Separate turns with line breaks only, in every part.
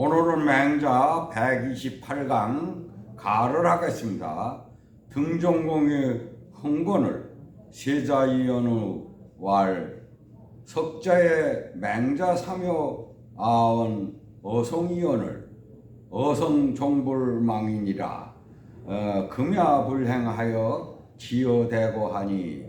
오늘은 맹자 128강 가를 하겠습니다. 등종공의 흥건을 세자이연우 왈 석자의 맹자 삼여 아원 어성이연을 어성종불망이니라 어, 금야불행하여 지어대고 하니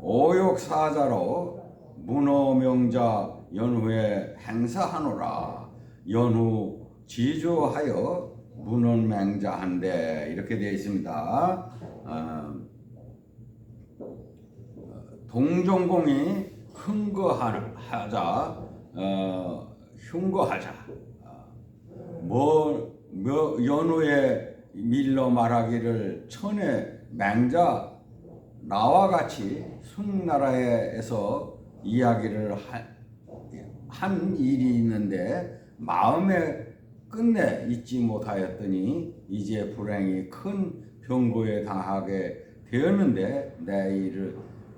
오욕사자로 문어명자 연후에 행사하노라 연후 지조하여 문헌맹자한데 이렇게 되어 있습니다. 어, 동종공이 흥거하자 어, 흉거하자 어, 뭐, 뭐 연후에 밀러 말하기를 천의 맹자 나와 같이 순나라에서 이야기를 한, 한 일이 있는데 마음에 끝내 잊지 못하였더니 이제 불행이 큰 병고에 당하게 되었는데 내 일을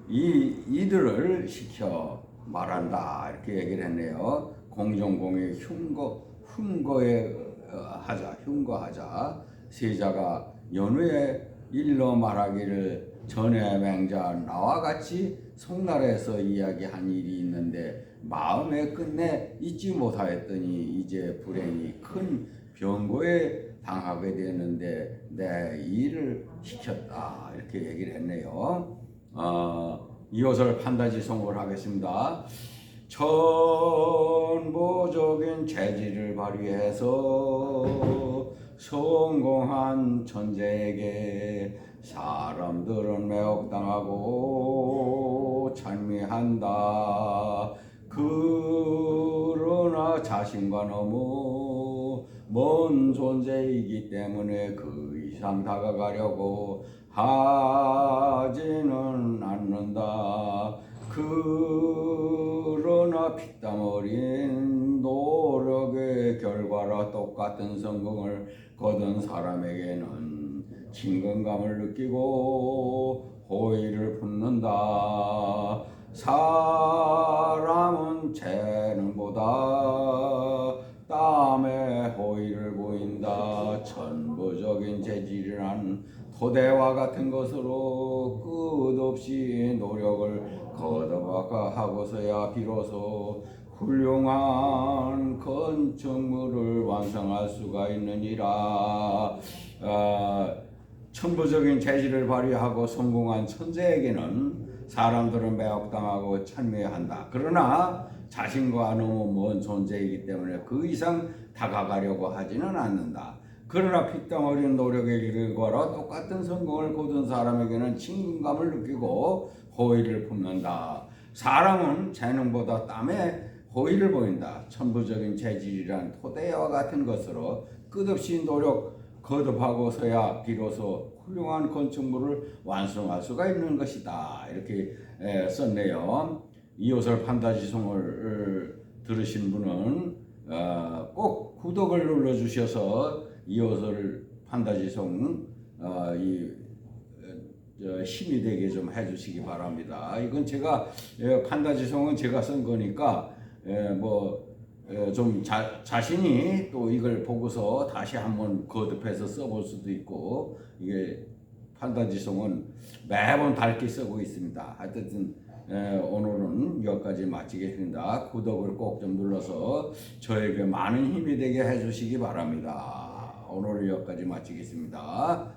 이 이들을 시켜 말한다 이렇게 얘기를 했네요. 공정공의 흉거 흉거에 어, 하자 흉거하자 세자가 연후에 일러 말하기를 전에 맹자 나와 같이 송나라에서 이야기한 일이 있는데 마음에 끝내 잊지 못하였더니 이제 불행이 큰 병고에 당하게 되었는데 내 일을 시켰다 이렇게 얘기를 했네요. 어, 이것을 판다지 송을 하겠습니다. 천보적인 재질을 발휘해서 성공한 천재에게 사람들은 매혹당하고 찬미한다. 그러나 자신과 너무 먼 존재이기 때문에 그 이상 다가가려고 하지는 않는다. 그러나 피땀 어린 노력의 결과라 똑같은 성공을 거둔 사람에게는 친근감을 느끼고 호의를 품는다. 사람은 재능보다 땀에 호의를 보인다. 천부적인 재질이란 토대와 같은 것으로 끝없이 노력을 거듭하고서야 비로소 훌륭한 건축물을 완성할 수가 있느니라. 아, 천부적인 재질을 발휘하고 성공한 천재에게는 사람들은 매혹당하고 찬미한다. 그러나 자신과 너무 먼 존재이기 때문에 그 이상 다가가려고 하지는 않는다. 그러나 피땀 어린 노력의 결과로 똑같은 성공을 거둔 사람에게는 친근감을 느끼고 호의를 품는다. 사람은 재능보다 땀에 호의를 보인다. 천부적인 재질이란 토대와 같은 것으로 끝없이 노력 거듭하고서야 비로소 훌륭한 건축물을 완성할 수가 있는 것이다. 이렇게 에, 썼네요. 이옷을 판타지송을 들으신 분은 어, 꼭 구독을 눌러주셔서 이옷을 판타지송 어, 이 저, 힘이 되게 좀 해주시기 바랍니다. 이건 제가 예, 판타지송은 제가 쓴 거니까 예, 뭐 좀 자신이 또 이걸 보고서 다시 한번 거듭해서 써볼 수도 있고 이게 판타지송은 매번 밝게 쓰고 있습니다. 하여튼 예, 오늘은 여기까지 마치겠습니다. 구독을 꼭 좀 눌러서 저에게 많은 힘이 되게 해주시기 바랍니다. 오늘 여기까지 마치겠습니다.